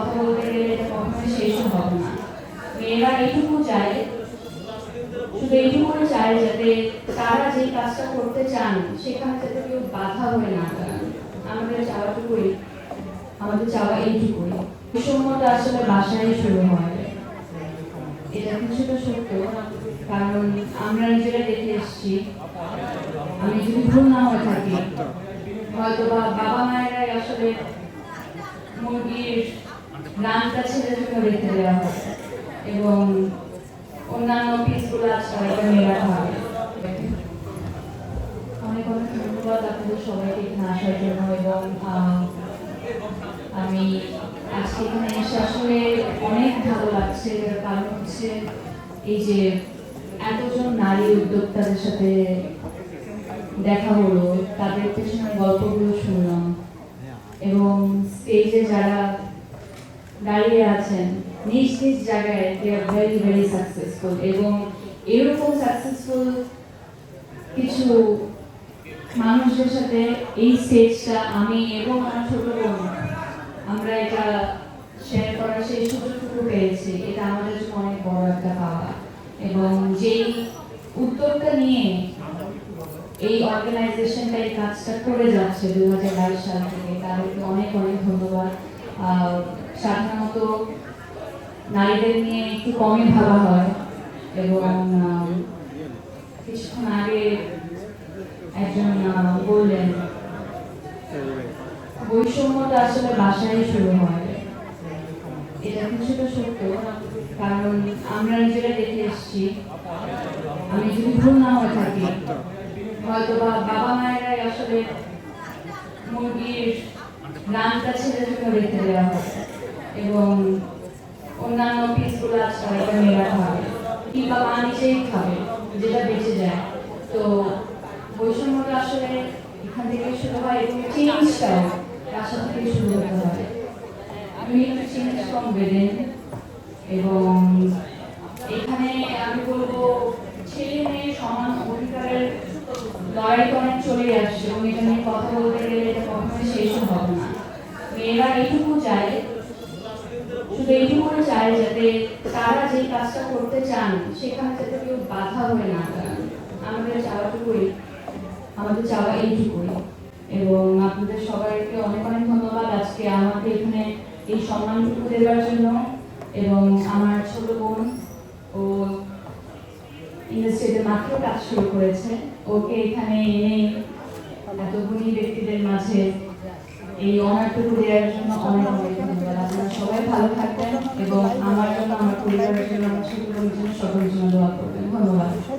কথা বলতে গেলে এটা কখনো শেষও হবে না। মেয়েরা এইটুকু চায়, শুধু এইটুকু চায় যাতে তারা যে কাজটা করতে চান, সেখানে যাতে কেউ বাধা হয়ে না আমাদের চাওয়াটুকুই, আমাদের চাওয়া এইটুকুই। বিষম্যটা আসলে বাসায় শুরু হয়। এটা কিছুটা সত্য, কারণ আমরা নিজেরা দেখে এসেছি, আমি যদি ভুল না হয়ে থাকি হয়তো বা বাবা মায়েরাই আসলে মুরগির রানটা ছেলের জন্য রেখে দেওয়া হয়। এবং অন্যান্য পিসগুলো নিয়ে রাখা হয়। অনেক অনেক ধন্যবাদ আপনাদের সবাইকে এখানে আসার জন্য এবং আমি আজকে এখানে এসে আসলে অনেক ভালো লাগছে, কারণ হচ্ছে এই যে এতজন নারী উদ্যোক্তাদের সাথে দেখা হলো, তাদের পেছনে গল্পগুলো শুনলাম। এবং স্টেজে যারা দাঁড়িয়ে আছেন নিজ নিজ জায়গায় they are very very successful এবং এরকম সাকসেসফুল কিছু মানুষদের সাথে এই স্টেজটা আমি এবং আমার ছোট বোন, আমরা এটা শেয়ার করার সেই সুযোগটুকু পেয়েছি। এটা আমাদের জন্য অনেক বড় একটা পাওয়া। এবং যেই উদ্যোগটা নিয়ে এই অর্গানাইজেশনটা এই কাজটা করে যাচ্ছে দু হাজার বাইশ সাল থেকে, তাদেরকে অনেক অনেক ধন্যবাদ। সাধারণত নারীদের নিয়ে একটু কমই ভাবা হয় এবং কিছুক্ষণ আগে একজন বললেন বৈষম্যটা আসলে বাসায় শুরু হয়। এটা কিছুটা সত্য, কারণ আমরা নিজেরা দেখে এসেছি, আমি যদি ভুল না হয়ে থাকি হয়তো বা বাবা মায়েরাই আসলে মুরগির রানটা ছেলের জন্য রেখে দেওয়া হয় এবং অন্যান্য পিসগুলো নিয়ে রাখা হয় কিংবা মা নিজেই খাবে, যেটা বেঁচে যায়। তো বৈষম্যটা আসলে এখান থেকে শুরু হয় এবং চেঞ্জটাও বাসা থেকে শুরু হতে হয় আমি চেঞ্জ ফ্রম উইদিন এবং এখানে আমি বলব, ছেলে মেয়ে সমান অধিকারের লড়াই অনেক চলে আসছে এবং এটা নিয়ে কথা বলতে গেলে এটা কখনোই শেষ হবে না। মেয়েরা এইটুকু চায়, শুধু এইটুকু চায় যাতে তারা যে কাজটা করতে চান, সেখানে যাতে কেউ বাধা হয়ে না আমাদের চাওয়াটুকুই, আমাদের চাওয়া এইটুকুই। এবং আপনাদের সবাইকে অনেক অনেক ধন্যবাদ আজকে আমাকে এখানে এই সম্মানটুকু দেওয়ার জন্য। এবং আমার ছোট বোন, ও ইন্ডাস্ট্রিতে মাত্র কাজ শুরু করেছে। ওকে এখানে এনে এত গুণী ব্যক্তিদের মাঝে এই অনারটুকু দেওয়ার জন্য অনেক অনেক ধন্যবাদ আপনারা সবাই ভালো থাকবেন এবং আমার জন্য আমার পরিবারের জন্য আমার বোনের জন্য সকলের জন্য দোয়া করবেন। ধন্যবাদ।